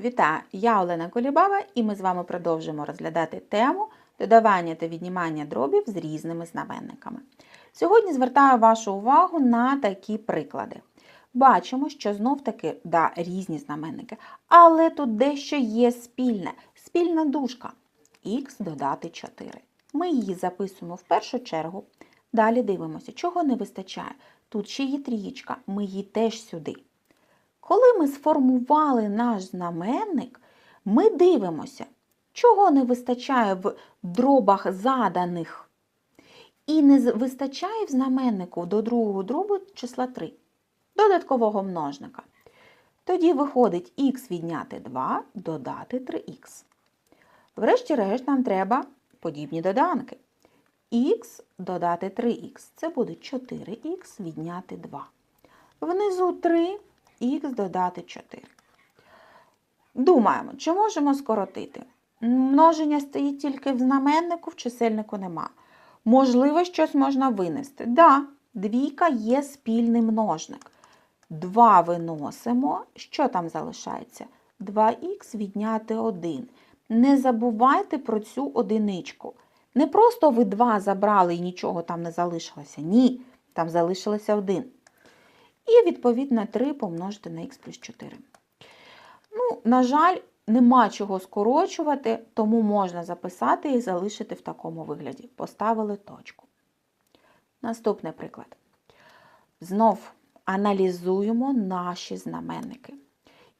Вітаю! Я Олена Колібава і ми з вами продовжуємо розглядати тему додавання та віднімання дробів з різними знаменниками. Сьогодні звертаю вашу увагу на такі приклади. Бачимо, що знов-таки да, різні знаменники, але тут дещо є спільне, спільна дужка х додати 4. Ми її записуємо в першу чергу. Далі дивимося, чого не вистачає. Тут ще є трієчка, ми її теж сюди. Коли ми сформували наш знаменник, ми дивимося, чого не вистачає в дробах заданих. І не вистачає в знаменнику до другого дробу числа 3, додаткового множника. Тоді виходить х відняти 2, додати 3х. Врешті-решт нам треба подібні доданки. х додати 3х. Це буде 4х відняти 2. Внизу 3 х додати 4. Думаємо, чи можемо скоротити? Множення стоїть тільки в знаменнику, в чисельнику нема. Можливо, щось можна винести. Да, двійка є спільний множник. 2 виносимо. Що там залишається? 2х відняти 1. Не забувайте про цю одиничку. Не просто ви 2 забрали і нічого там не залишилося. Ні, там залишилося 1. І, відповідно, 3 помножити на х плюс 4. Ну, на жаль, нема чого скорочувати, тому можна записати і залишити в такому вигляді. Поставили точку. Наступний приклад. Знов аналізуємо наші знаменники.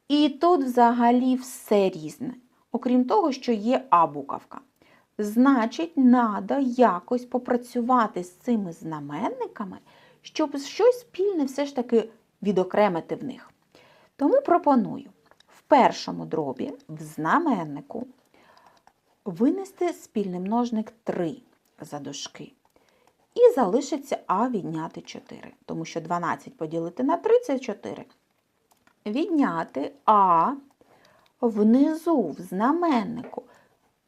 І тут взагалі все різне, окрім того, що є А-буковка. Значить, треба якось попрацювати з цими знаменниками, щоб щось спільне все ж таки відокремити в них. Тому пропоную в першому дробі, в знаменнику, винести спільний множник 3 за дужки. І залишиться А відняти 4, тому що 12 поділити на 3 це 4. Відняти А внизу в знаменнику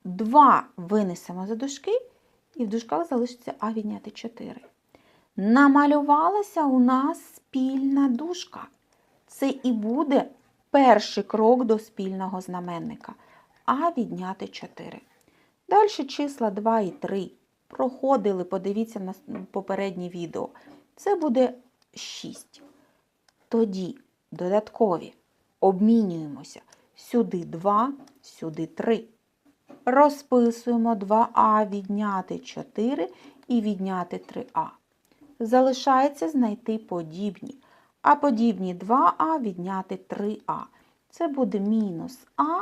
2 винесемо за дужки, і в дужках залишиться А відняти 4. Намалювалася у нас спільна дужка. Це і буде перший крок до спільного знаменника. А відняти 4. Далі числа 2 і 3 проходили, подивіться на попереднє відео. Це буде 6. Тоді додаткові обмінюємося сюди 2, сюди 3. Розписуємо 2а відняти 4 і відняти 3а. Залишається знайти подібні. А подібні 2а відняти 3а. Це буде мінус а.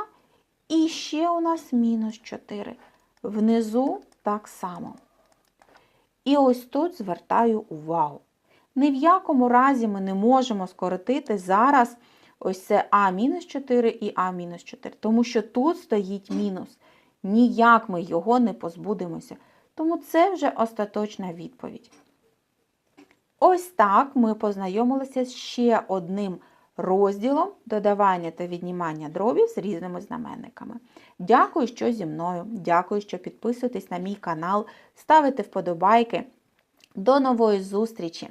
І ще у нас мінус 4. Внизу так само. І ось тут звертаю увагу. Ні в якому разі ми не можемо скоротити зараз ось це А-4 і А-4, тому що тут стоїть мінус. Ніяк ми його не позбудемося. Тому це вже остаточна відповідь. Ось так ми познайомилися з ще одним розділом додавання та віднімання дробів з різними знаменниками. Дякую, що зі мною. Дякую, що підписуєтесь на мій канал, ставите вподобайки. До нової зустрічі!